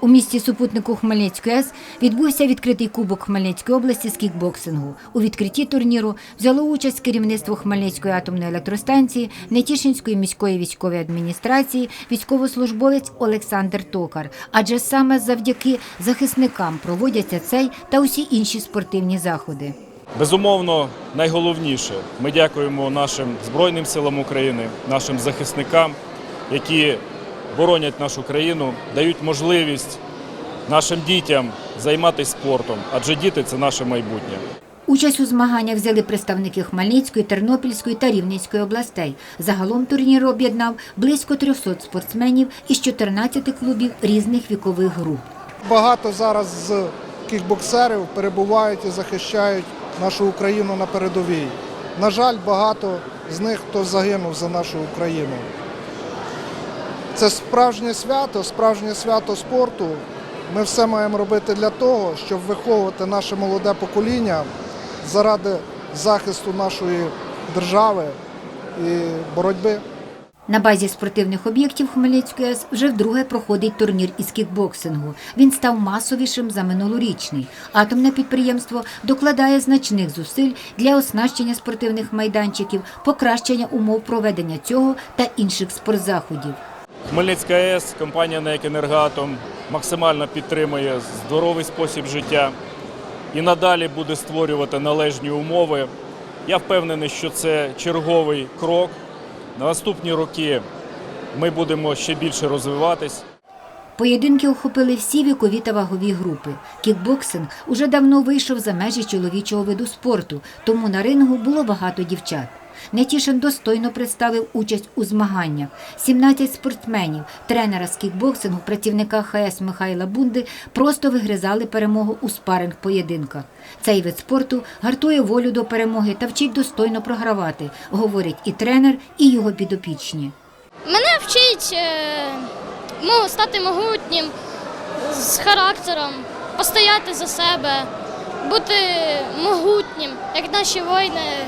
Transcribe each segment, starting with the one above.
У місті супутнику Хмельницької АЕС відбувся відкритий кубок Хмельницької області з кікбоксингу. У відкритті турніру взяло участь керівництво Хмельницької атомної електростанції, Нетішинської міської військової адміністрації, військовослужбовець Олександр Токар. Адже саме завдяки захисникам проводяться цей та усі інші спортивні заходи. Безумовно, найголовніше ми дякуємо нашим Збройним силам України, нашим захисникам, які боронять нашу країну, дають можливість нашим дітям займатися спортом, адже діти це наше майбутнє. Участь у змаганнях взяли представники Хмельницької, Тернопільської та Рівненської областей. Загалом турнір об'єднав близько 300 спортсменів із 14 клубів різних вікових груп. Багато зараз з кікбоксерів перебувають і захищають нашу Україну на передовій. На жаль, багато з них хто загинув за нашу Україну. Це справжнє свято, справжнє свято спорту. Ми все маємо робити для того, щоб виховувати наше молоде покоління заради захисту нашої держави і боротьби. На базі спортивних об'єктів Хмельницької АЕС вже вдруге проходить турнір із кікбоксингу. Він став масовішим за минулорічний. Атомне підприємство докладає значних зусиль для оснащення спортивних майданчиків, покращення умов проведення цього та інших спортзаходів. Хмельницька АЕС, компанія «НЕК Енергоатом» максимально підтримує здоровий спосіб життя і надалі буде створювати належні умови. Я впевнений, що це черговий крок. На наступні роки ми будемо ще більше розвиватись. Поєдинки охопили всі вікові та вагові групи. Кікбоксинг уже давно вийшов за межі чоловічого виду спорту, тому на рингу було багато дівчат. Нетішин достойно представив участь у змаганнях. 17 спортсменів, тренера з кікбоксингу, працівника ХС Михайла Бунди просто вигризали перемогу у спаринг поєдинках. Цей вид спорту гартує волю до перемоги та вчить достойно програвати, говорить і тренер, і його підопічні. Мене вчить е, ну, стати могутнім, з характером, постояти за себе, бути могутнім, як наші воїни,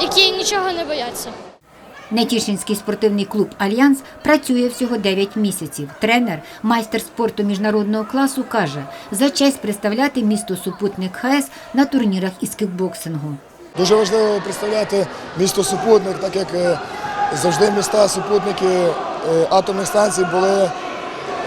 які нічого не бояться. Нетішинський спортивний клуб Альянс працює всього 9 місяців. Тренер, майстер спорту міжнародного класу, каже, за честь представляти місто супутник ХС на турнірах із кікбоксингу. Дуже важливо представляти місто супутник, так як е, завжди міста супутники е, атомних станцій були,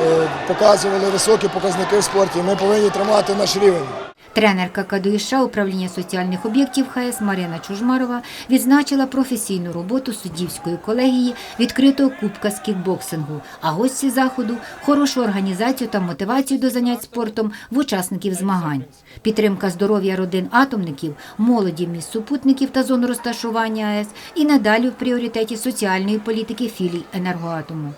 е, показували високі показники в спорті. Ми повинні тримати наш рівень. Тренерка КДІШ управління соціальних об'єктів ХС Марина Чужмарова відзначила професійну роботу суддівської колегії відкритого кубка з кікбоксингу, а гості заходу хорошу організацію та мотивацію до занять спортом в учасників змагань. Підтримка здоров'я родин атомників, молоді міст супутників та зон розташування АЕС і надалі в пріоритеті соціальної політики філій енергоатому.